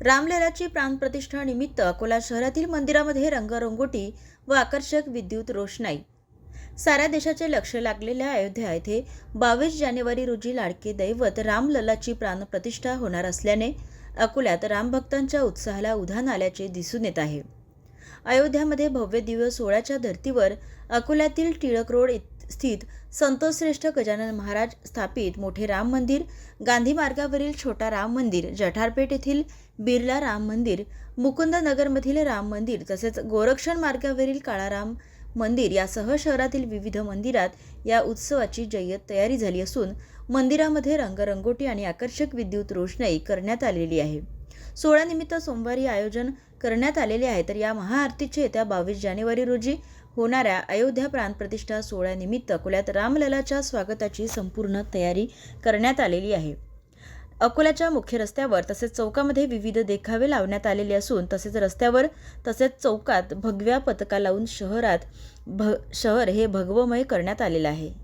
रामललाची प्राणप्रतिष्ठा निमित्त अकोला शहरातील मंदिरामध्ये रंगरंगोटी व आकर्षक विद्युत रोषणाई. साऱ्या देशाचे लक्ष लागलेल्या अयोध्या येथे बावीस जानेवारी रोजी लाडके दैवत रामललाची प्राणप्रतिष्ठा होणार असल्याने अकोल्यात रामभक्तांच्या उत्साहाला उधाण आल्याचे दिसून येत आहे. अयोध्यामध्ये भव्य दिव्य सोहळ्याच्या धर्तीवर अकोल्यातील टिळक रोड स्थित संतोषश्रेष्ठ गजानन महाराज स्थापित मोठे राम मंदिर गांधी मार्गावरील छोटा राम मंदिर जठारपेठ येथील बिर्ला राम मंदिर मुकुंदनगरमधील राम मंदिर तसेच गोरक्षण मार्गावरील काळाराम मंदिर यासह शहरातील विविध मंदिरात या उत्सवाची जय्यत तयारी झाली असून मंदिरामध्ये रंगरंगोटी आणि आकर्षक विद्युत रोषणाई करण्यात आलेली आहे. सोहळ्यानिमित्त सोमवारी आयोजन करण्यात आलेले आहे. तर या महाआरतीचे येत्या बावीस जानेवारी रोजी होणाऱ्या अयोध्या प्राणप्रतिष्ठा सोहळ्यानिमित्त अकोल्यात रामललाच्या स्वागताची संपूर्ण तयारी करण्यात आलेली आहे. अकोल्याच्या मुख्य रस्त्यावर तसेच चौकामध्ये विविध देखावे लावण्यात आलेले असून तसेच रस्त्यावर तसेच चौकात भगव्या पथका लावून शहरात भ शहर हे भगवमय करण्यात आलेलं आहे.